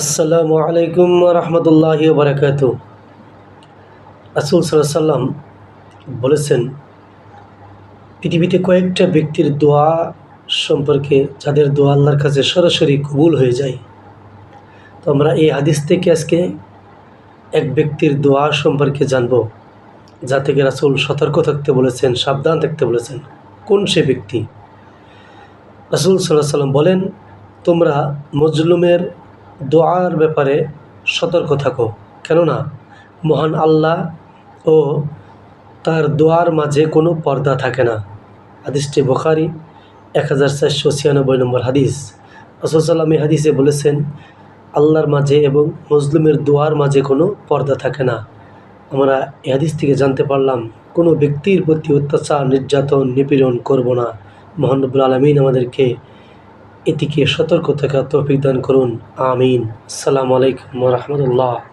আসসালামু আলাইকুম রহমতুল্লাহ বারাকাত রাসুল সাল্লাম বলেছেন, পৃথিবীতে কয়েকটা ব্যক্তির দোয়া সম্পর্কে যাদের দোয়া আল্লাহর কাছে সরাসরি কবুল হয়ে যায়। তো আমরা এই হাদিস থেকে আজকে এক ব্যক্তির দোয়া সম্পর্কে জানব, যা থেকে রাসুল সতর্ক থাকতে বলেছেন, সাবধান থাকতে বলেছেন, কোন সে ব্যক্তি? রাসুল সাল্লাহ সাল্লাম বলেন, তোমরা মজলুমের দোয়ার ব্যাপারে সতর্ক থাকো। কেননা মহান আল্লাহ ও তার দোয়ার মাঝে কোনো পর্দা থাকে না। হাদিসটি বোখারি, এক হাজার চারশো ছিয়ানব্বই নম্বর হাদিস। রসুলসাল্লাম হাদিসে বলেছেন, আল্লাহর মাঝে এবং মজলুমের দোয়ার মাঝে কোনো পর্দা থাকে না। আমরা এই হাদিস থেকে জানতে পারলাম, কোনো ব্যক্তির প্রতি অত্যাচার, নির্যাতন, নিপীড়ন করব না। মহানবুল আলমিন আমাদেরকে এটিকে সতর্ক থাকা তৌফিক দান করুন। আমিন। আসসালামু আলাইকুম রহমতুল্লাহ।